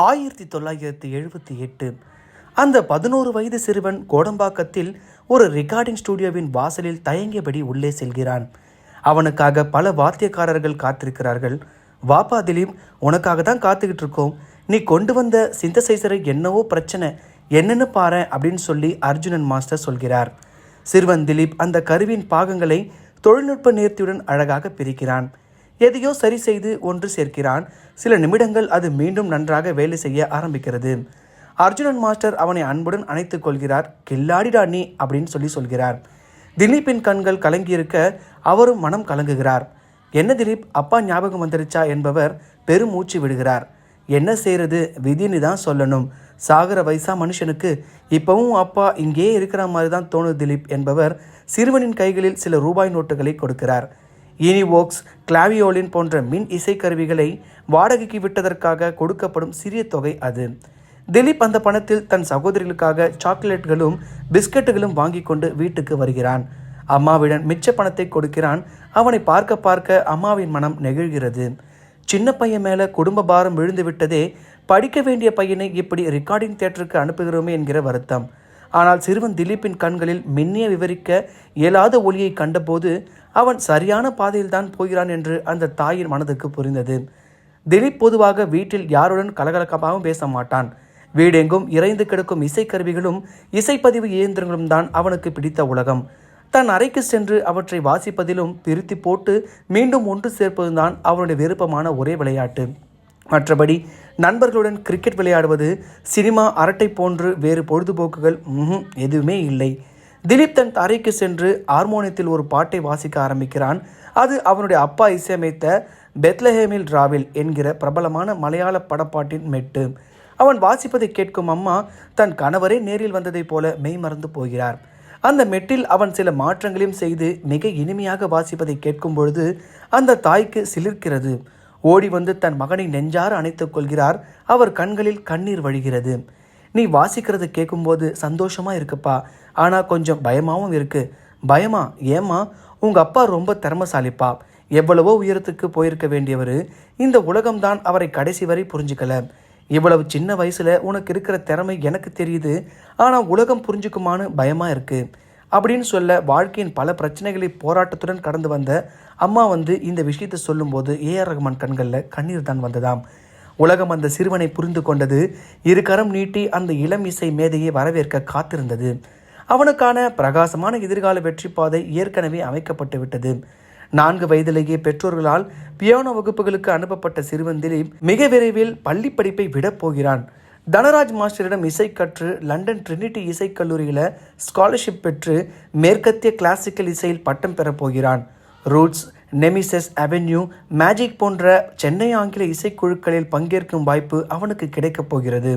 ஆயிரத்தி தொள்ளாயிரத்தி எழுபத்தி எட்டு. அந்த பதினோரு வயது சிறுவன் கோடம்பாக்கத்தில் ஒரு ரெக்கார்டிங் ஸ்டுடியோவின் வாசலில் தயங்கியபடி உள்ளே செல்கிறான். அவனுக்காக பல வாத்தியக்காரர்கள் காத்திருக்கிறார்கள். வாப்பா திலீப் உனக்காக தான் காத்துக்கிட்டு இருக்கோம். நீ கொண்டு வந்த சிந்தசைசரை என்னவோ பிரச்சனை. என்னென்னு பாரு அப்படின்னு சொல்லி அர்ஜுனன் மாஸ்டர் சொல்கிறார். சிறுவன் திலீப் அந்த கருவின் பாகங்களை தொழில்நுட்ப நேர்த்தியுடன் அழகாக பிரிக்கிறான். எதையோ சரி செய்து ஒன்று சேர்க்கிறான். சில நிமிடங்கள் அது மீண்டும் நன்றாக வேலை செய்ய ஆரம்பிக்கிறது. அர்ஜுனன் மாஸ்டர் அவனை அன்புடன் அணைத்துக் கொள்கிறார். கில்லாடிடா நீ அப்படின்னு சொல்லி சொல்கிறார். திலீப்பின் கண்கள் கலங்கியிருக்க அவரும் மனம் கலங்குகிறார். என்ன திலீப் அப்பா ஞாபகம் வந்துருச்சா? என்பவர் பெருமூச்சு விடுகிறார். என்ன செய்யறது விதின்னு தான் சொல்லணும். சாகர வயசா மனுஷனுக்கு. இப்பவும் அப்பா இங்கேயே இருக்கிற மாதிரி தான் தோணு திலீப் என்பவர் சிறுவனின் கைகளில் சில ரூபாய் நோட்டுகளை கொடுக்கிறார். இனிவோக்ஸ் கிளாவியோலின் போன்ற மின் இசைக்கருவிகளை வாடகைக்கு விட்டதற்காக கொடுக்கப்படும் சிறிய தொகை அது. திலீப் அந்த பணத்தில் தன் சகோதரிகளுக்காக சாக்லேட்களும் பிஸ்கட்டுகளும் வாங்கி கொண்டு வீட்டுக்கு வருகிறான். அம்மாவிடம் மிச்ச பணத்தை கொடுக்கிறான். அவனை பார்க்க பார்க்க அம்மாவின் மனம் நெகிழ்கிறது. சின்ன பையன் மேல குடும்ப பாரம் விழுந்து விட்டதே படிக்க வேண்டிய பையனை இப்படி ரெக்கார்டிங் தேட்டருக்கு அனுப்புகிறோமே என்கிற வருத்தம். ஆனால் சிறுவன் திலீப்பின் கண்களில் மின்னிய விவரிக்க இயலாத ஒளியை கண்டபோது அவன் சரியான பாதையில்தான் போகிறான் என்று அந்த தாயின் மனதுக்கு புரிந்தது. திலீப் பொதுவாக வீட்டில் யாருடன் கலகலக்கமாகவும் பேச மாட்டான் வீடெங்கும் இறைந்து கிடக்கும் இசைக்கருவிகளும் இசைப்பதிவு இயந்திரங்களும் தான் அவனுக்கு பிடித்த உலகம். தன் அறைக்கு சென்று அவற்றை வாசிப்பதிலும் திருத்தி போட்டு மீண்டும் ஒன்று சேர்ப்பதுதான் அவனுடைய விருப்பமான ஒரே விளையாட்டு. மற்றபடி நண்பர்களுடன் கிரிக்கெட் விளையாடுவது சினிமா அரட்டை போன்று வேறு பொழுதுபோக்குகள் எதுவுமே இல்லை. திலீப் தன் அறைக்கு சென்று ஹார்மோனியத்தில் ஒரு பாட்டை வாசிக்க ஆரம்பிக்கிறான். அது அவனுடைய அப்பா இசையமைத்த பெத்லஹேமில் ராவில் என்கிற பிரபலமான மலையாள படப்பாட்டின் மெட்டு. அவன் வாசிப்பதை கேட்கும் அம்மா தன் கணவரே நேரில் வந்ததைப் போல மெய்மறந்து போகிறார். அந்த மெட்டில் அவன் சில மாற்றங்களையும் செய்து மிக இனிமையாக வாசிப்பதை கேட்கும் பொழுது அந்த தாய்க்கு சிலிர்க்கிறது. ஓடி வந்து தன் மகனை நெஞ்சார அணைத்துக் கொள்கிறார். அவர் கண்களில் கண்ணீர் வழிகிறது. நீ வாசிக்கிறது கேட்கும்போது சந்தோஷமா இருக்குப்பா. ஆனா கொஞ்சம் பயமாவும் இருக்கு. பயமா? ஏம்மா? உங்க அப்பா ரொம்ப திறமசாலிப்பா. எவ்வளவோ உயரத்துக்கு போயிருக்க வேண்டியவர். இந்த உலகம்தான் அவரை கடைசி வரை புரிஞ்சுக்கல. இவ்வளவு சின்ன வயசுல உனக்கு இருக்கிற திறமை எனக்கு தெரியுது. ஆனா உலகம் புரிஞ்சுக்குமான்னு பயமா இருக்கு. அப்படின்னு சொல்ல வாழ்க்கையின் பல பிரச்சனைகளை போராட்டத்துடன் கடந்து வந்த அம்மா வந்து இந்த விஷயத்தை சொல்லும்போது ஏஆர் ரஹ்மான் கண்களில் கண்ணீர் தான் வந்ததாம். உலகம் அந்த சிறுவனை புரிந்து கொண்டது இரு கரம் நீட்டி அந்த இளம் இசை மேதையை வரவேற்க காத்திருந்தது. அவனுக்கான பிரகாசமான எதிர்கால வெற்றி பாதை ஏற்கனவே அமைக்கப்பட்டு விட்டது. நான்கு வயதிலேயே பெற்றோர்களால் பியானோ வகுப்புகளுக்கு அனுப்பப்பட்ட சிறுவன் திலீப் மிக விரைவில் பள்ளி படிப்பை விடப் போகிறான். தனராஜ் மாஸ்டரிடம் இசை கற்று லண்டன் ட்ரினிட்டி இசைக்கல்லூரியில் ஸ்காலர்ஷிப் பெற்று மேற்கத்திய கிளாசிக்கல் இசையில் பட்டம் பெறப்போகிறான் ரூட்ஸ் நெமிசஸ் அவென்யூ மேஜிக் போன்ற சென்னை ஆங்கில இசைக்குழுக்களில் பங்கேற்கும் வாய்ப்பு அவனுக்கு கிடைக்கப் போகிறது.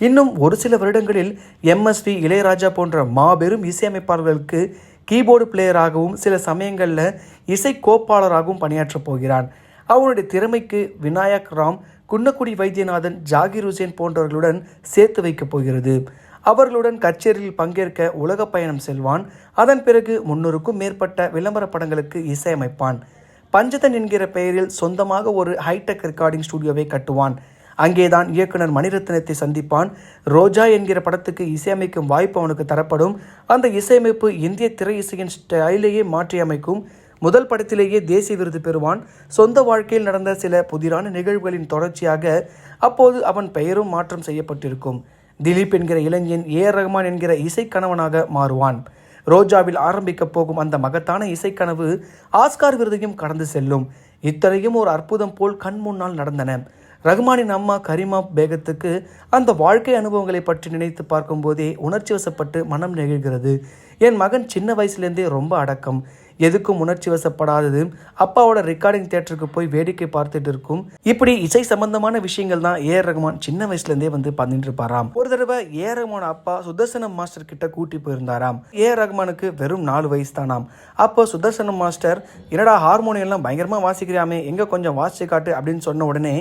இன்னும் ஒரு சில வருடங்களில் எம்எஸ்வி இளையராஜா போன்ற மாபெரும் இசையமைப்பாளர்களுக்கு கீபோர்டு பிளேயராகவும் சில சமயங்களில் இசை கோப்பாளராகவும் பணியாற்றப் போகிறான். அவனுடைய திறமைக்கு விநாயக் ராம் குன்னக்குடி வைத்தியநாதன் ஜாகிர் ஹுசேன் போன்றவர்களுடன் சேர்த்து வைக்கப் போகிறது. அவர்களுடன் கச்சேரியில் பங்கேற்க உலக பயணம் செல்வான். அதன் பிறகு முன்னூறுக்கும் மேற்பட்ட விளம்பர படங்களுக்கு இசையமைப்பான். பஞ்சதன் என்கிற பெயரில் சொந்தமாக ஒரு ஹைடெக் ரெக்கார்டிங் ஸ்டுடியோவை கட்டுவான். அங்கேதான் இயக்குனர் மணிரத்னத்தை சந்திப்பான். ரோஜா என்கிற படத்துக்கு இசையமைக்கும் வாய்ப்பு அவனுக்கு தரப்படும். அந்த இசையமைப்பு இந்திய திரை இசையின் ஸ்டைலையே மாற்றியமைக்கும். முதல் படத்திலேயே தேசிய விருது பெறுவான். சொந்த வாழ்க்கையில் நடந்த சில புதிரான நிகழ்வுகளின் தொடர்ச்சியாக அப்போது அவன் பெயரும் மாற்றம் செய்யப்பட்டிருக்கும். திலீப் என்கிற இளைஞன் ஏ ஆர் ரஹ்மான் என்கிற இசைக்கணவனாக மாறுவான். ரோஜாவில் ஆரம்பிக்கப் போகும் அந்த மகத்தான இசைக்கனவு ஆஸ்கார் விருதையும் கடந்து செல்லும். இத்தனையும் ஒரு அற்புதம் போல் கண் முன்னால் நடந்தன. ரஹ்மானின் அம்மா கரிமா பேகத்துக்கு அந்த வாழ்க்கை அனுபவங்களை பற்றி நினைத்து பார்க்கும்போதே உணர்ச்சி வசப்பட்டு மனம் நெகிழ்கிறது. என் மகன் சின்ன வயசுலேருந்தே ரொம்ப அடக்கம். எதுக்கும் உணர்ச்சி வசப்படாதது. அப்பாவோட ரெக்கார்டிங் தேட்டருக்கு போய் வேடிக்கை பார்த்துட்டு இருக்கும். இப்படி இசை சம்பந்தமான விஷயங்கள் தான் ஏஆர் ரகுமான் சின்ன வயசுலேருந்தே வந்து பண்ணிட்டு இருப்பாராம் ஒரு தடவை ஏஆர் ரகுமான் அப்பா சுதர்சனம் மாஸ்டர் கிட்ட கூட்டி போயிருந்தாராம். ஏஆர் ரகுமானுக்கு வெறும் நாலு வயசு தானாம். அப்போ சுதர்சனம் மாஸ்டர் என்னடா ஹார்மோனியம்லாம் பயங்கரமாக வாசிக்கிறாமே எங்கே கொஞ்சம் வாசிச்சு காட்டு அப்படின்னு சொன்ன உடனே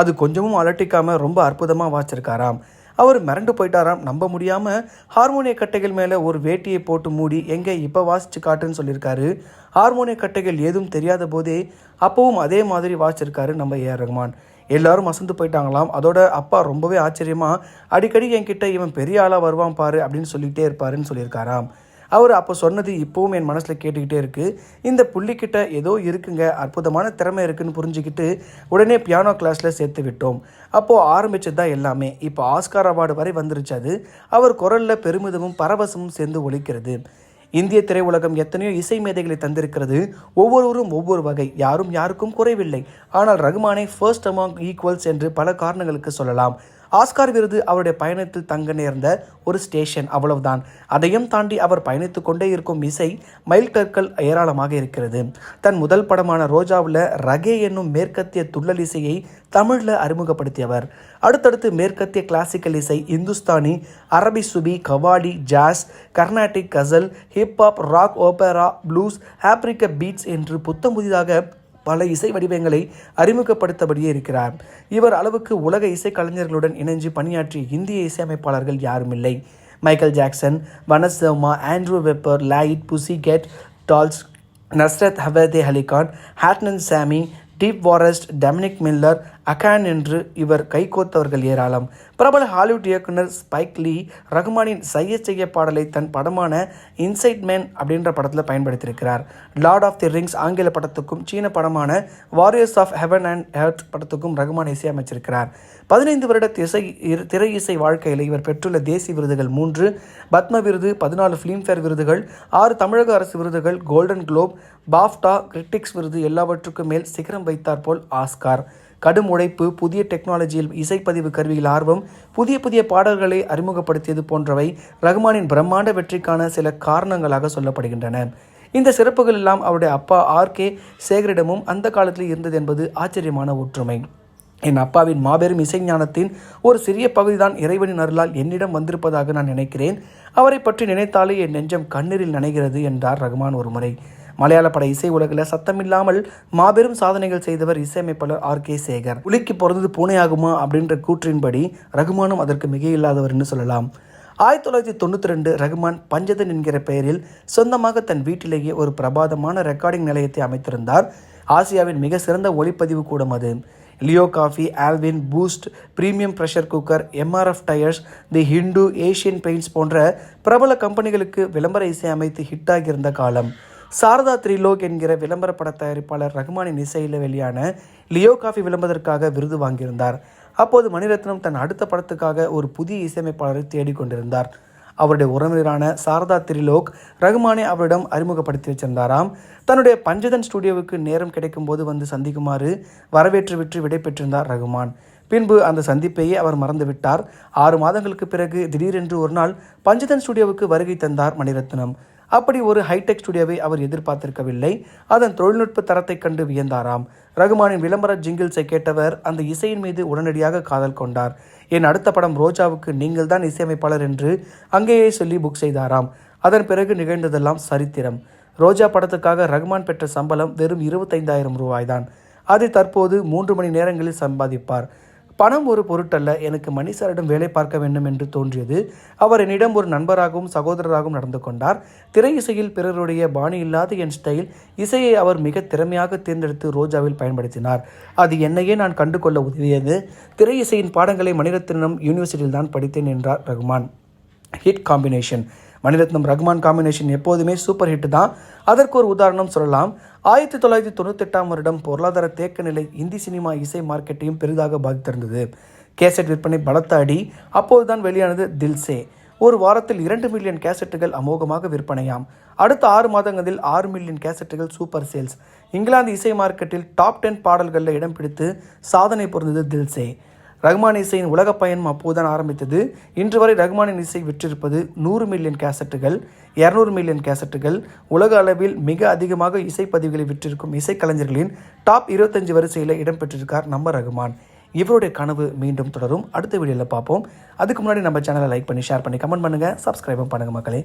அது கொஞ்சமும் அலட்டிக்காம ரொம்ப அற்புதமாக வாசிச்சிருக்காராம். அவர் மிரண்டு போயிட்டாராம். நம்ப முடியாமல் ஹார்மோனிய கட்டைகள் மேலே ஒரு வேட்டியை போட்டு மூடி எங்கே இப்போ வாசிச்சு காட்டுன்னு சொல்லியிருக்காரு. ஹார்மோனிய கட்டைகள் ஏதும் தெரியாத போதே அப்பவும் அதே மாதிரி வாசிச்சிருக்காரு நம்ம ஏஆர் ரஹ்மான் எல்லாரும் அசந்து போயிட்டாங்களாம். அதோட அப்பா ரொம்பவே ஆச்சரியமாக அடிக்கடி என்கிட்ட இவன் பெரிய ஆளாக வருவான் பாரு அப்படின்னு சொல்லிகிட்டே இருப்பாருன்னு சொல்லியிருக்காராம். அவர் அப்போ சொன்னது இப்போவும் என் மனசில் கேட்டுக்கிட்டே இருக்குது இந்த புள்ளிக்கிட்ட ஏதோ இருக்குங்க அற்புதமான திறமை இருக்குன்னு புரிஞ்சுக்கிட்டு உடனே பியானோ கிளாஸில் சேர்த்து விட்டோம். அப்போது ஆரம்பிச்சது தான் எல்லாமே. இப்போ ஆஸ்கார் அவார்டு வரை வந்துருச்சு அது. அவர் குரலில் பெருமிதமும் பரவசமும் சேர்ந்து ஒழிக்கிறது இந்திய திரையுலகம் எத்தனையோ இசை மேதைகளை தந்திருக்கிறது. ஒவ்வொருவரும் ஒவ்வொரு வகை. யாரும் யாருக்கும் குறைவில்லை. ஆனால் ரகுமானை ஃபர்ஸ்ட் அமாங் ஈக்குவல்ஸ் என்று பல காரணங்களுக்கு சொல்லலாம். ஆஸ்கார் விருது அவருடைய பயணத்தில் தங்க நேர்ந்த ஒரு ஸ்டேஷன் அவ்வளவுதான். அதையும் தாண்டி அவர் பயணித்து கொண்டே இருக்கும் இசை மைல் கற்கள் ஏராளமாக இருக்கிறது. தன் முதல் படமான ரோஜாவில் ரகே என்னும் மேற்கத்திய துள்ளல் இசையை தமிழில் அறிமுகப்படுத்தியவர். அடுத்தடுத்து மேற்கத்திய கிளாசிக்கல் இசை இந்துஸ்தானி அரபி Sufi qawwali jazz Carnatic ghazal hip hop rock opera blues ஆப்பிரிக்க பீட்ஸ் என்று புத்தம் புதிதாக பல இசை வடிவங்களை அறிமுகப்படுத்தபடியே இருக்கிறார். இவர் அளவுக்கு உலக இசைக்கலைஞர்களுடன் இணைஞ்சு பணியாற்றிய இந்திய இசையமைப்பாளர்கள் யாரும் இல்லை Michael Jackson வனஸ் Sharma Andrew webber light புசி get Dolls Nusrat ஹவதே ஹலிகான் Adnan Sami deep forest டெமினிக் Miller அகான் என்று இவர் கைகோத்தவர்கள் ஏராளம். பிரபல ஹாலிவுட் இயக்குனர் ஸ்பைக் லீ ரகுமானின் செய்ய செய்ய பாடலை தன் படமான இன்சைட் மேன் அப்படின்ற படத்தில் பயன்படுத்தியிருக்கிறார். லார்ட் ஆஃப் தி ரிங்ஸ் ஆங்கில படத்துக்கும் சீன படமான Warriors of Heaven and Earth படத்துக்கும் ரகுமான் இசையமைச்சிருக்கிறார் பதினைந்து வருட திசை இரு- திரை இசை வாழ்க்கையில் இவர் பெற்றுள்ள தேசிய விருதுகள் மூன்று பத்ம விருது பதினாலு ஃபிலிம்ஃபேர் விருதுகள் ஆறு தமிழக அரசு விருதுகள் கோல்டன் குளோப் பாஃப்டா கிரிட்டிக்ஸ் விருது எல்லாவற்றுக்கும் மேல் சிகரம் வைத்தாற்போல் ஆஸ்கார் கடும் உழைப்பு புதிய டெக்னாலஜியில் இசைப்பதிவு கருவியில் ஆர்வம் புதிய புதிய பாடல்களை அறிமுகப்படுத்தியது போன்றவை ரகுமானின் பிரம்மாண்ட வெற்றிக்கான சில காரணங்களாக சொல்லப்படுகின்றன. இந்த சிறப்புகள் எல்லாம் அவருடைய அப்பா ஆர். கே. சேகரிடமும் அந்த காலத்தில் இருந்தது என்பது ஆச்சரியமான ஒற்றுமை. என் அப்பாவின் மாபெரும் இசைஞானத்தின் ஒரு சிறிய பகுதிதான் இறைவனின் அருளால் என்னிடம் வந்திருப்பதாக நான் நினைக்கிறேன். அவரை பற்றி நினைத்தாலே என் நெஞ்சம் கண்ணீரில் நனைகிறது என்றார் ரகுமான் ஒருமுறை. மலையாள பட இசை உலகில் சத்தமில்லாமல் மாபெரும் சாதனைகள் செய்தவர் இசையமைப்பாளர் ஆர் கே சேகர். உலிக்கு பிறந்தது பூனையாகுமா? அப்படின்ற கூற்றின்படி ரகுமானும் அதற்கு மிக இல்லாதவர்னு சொல்லலாம். ஆயிரத்தி தொள்ளாயிரத்தி தொண்ணூற்றி ரெண்டு ரகுமான் பஞ்சதன் என்கிற பெயரில் சொந்தமாக தன் வீட்டிலேயே ஒரு பிரபாதமான ரெக்கார்டிங் நிலையத்தை அமைத்திருந்தார். ஆசியாவின் மிக சிறந்த ஒளிப்பதிவு கூடம் அது. Leo coffee Allwyn Boost premium pressure cooker MRF tyres the Hindu Asian Paints போன்ற பிரபல கம்பெனிகளுக்கு விளம்பர இசை அமைத்து ஹிட்டாகியிருந்த காலம். சாரதா த்ரிலோக் என்கிற விளம்பர பட தயாரிப்பாளர் ரகுமானின் இசையில் வெளியான லியோ காஃபி விளம்பரத்திற்காக விருது வாங்கியிருந்தார். அப்போது மணிரத்னம் தன் அடுத்த படத்துக்காக ஒரு புதிய இசையமைப்பாளரை தேடிக்கொண்டிருந்தார் அவருடைய உறவினரான சாரதா திரிலோக் ரகுமானை அவரிடம் அறிமுகப்படுத்தி வச்சிருந்தாராம். தன்னுடைய பஞ்சதன் ஸ்டுடியோவுக்கு நேரம் கிடைக்கும்போது வந்து சந்திக்குமாறு வரவேற்று விற்று விடைபெற்றிருந்தார் ரகுமான் பின்பு அந்த சந்திப்பையே அவர் மறந்துவிட்டார். ஆறு மாதங்களுக்கு பிறகு திடீரென்று ஒரு நாள் பஞ்சதன் ஸ்டுடியோவுக்கு வருகை தந்தார் மணிரத்னம். அப்படி ஒரு ஹைடெக் ஸ்டுடியோவை அவர் எதிர்பார்த்திருக்கவில்லை. அதன் தொழில்நுட்ப தரத்தைக் கண்டு வியந்தாராம். ரகுமானின் விளம்பர ஜிங்கிள்ஸை கேட்டவர் அந்த இசையின் மீது உடனடியாக காதல் கொண்டார். என் அடுத்த படம் ரோஜாவுக்கு நீங்கள் தான் இசையமைப்பாளர் என்று அங்கேயே சொல்லி புக் செய்தாராம். அதன் பிறகு நிகழ்ந்ததெல்லாம் சரித்திரம். ரோஜா படத்துக்காக ரகுமான் பெற்ற சம்பளம் வெறும் இருபத்தைந்தாயிரம் ரூபாய்தான். அதை தற்போது மூன்று மணி நேரங்களில் சம்பாதிப்பார். பணம் ஒரு பொருட்டல்ல எனக்கு மணி சாரிடம் வேலை பார்க்க வேண்டும் என்று தோன்றியது. அவர் என்னிடம் ஒரு நண்பராகவும் சகோதரராகவும் நடந்து கொண்டார். திரை இசையில் பிறருடைய பாணி இல்லாத என் ஸ்டைல் இசையை அவர் மிக திறமையாக தேர்ந்தெடுத்து ரோஜாவில் பயன்படுத்தினார். அது என்னையே நான் கண்டுகொள்ள உதவியது. திரை இசையின் பாடங்களை மணிரத்னம் யூனிவர்சிட்டியில் தான் படித்தேன் என்றார் Rahman. Hit combination Mani Ratnam Rahman combination எப்போதுமே சூப்பர் ஹிட் தான். அதற்கு ஒரு உதாரணம் சொல்லலாம். ஆயிரத்தி தொள்ளாயிரத்தி தொண்ணூத்தெட்டாம் வருடம் பொருளாதார தேக்க நிலை இந்தி சினிமா இசை மார்க்கெட்டையும் பெரிதாக பாதித்திருந்தது. கேசட் விற்பனை பலத்த அடி. அப்போதுதான் வெளியானது தில்சே. ஒரு வாரத்தில் இரண்டு மில்லியன் கேசட்டுகள் அமோகமாக விற்பனையாம். அடுத்த ஆறு மாதங்களில் ஆறு மில்லியன் கேசட்டுகள் சூப்பர் சேல்ஸ் இங்கிலாந்து இசை மார்க்கெட்டில் டாப் டென் பாடல்களில் இடம் பிடித்து சாதனை பொருந்தது தில்சே. ரஹ்மான் இசையின் உலக பயணம் அப்போதுதான் ஆரம்பித்தது. இன்று வரை ரஹ்மானின் இசை விற்றிருப்பது நூறு மில்லியன் கேசட்டுகள் இரநூறு மில்லியன் கேசட்டுகள் உலக அளவில் மிக அதிகமாக இசைப்பதிவுகளை விற்றிருக்கும் இசைக்கலைஞர்களின் டாப் இருபத்தஞ்சு வரிசையில் இடம்பெற்றிருக்கார் நம்ம ரகுமான் இவருடைய கனவு மீண்டும் தொடரும். அடுத்த வீடியோவில் பார்ப்போம். அதுக்கு முன்னாடி நம்ம சேனலை லைக் பண்ணி ஷேர் பண்ணி கமெண்ட் பண்ணுங்கள் சப்ஸ்கிரைபும் பண்ணுங்கள் மக்களே.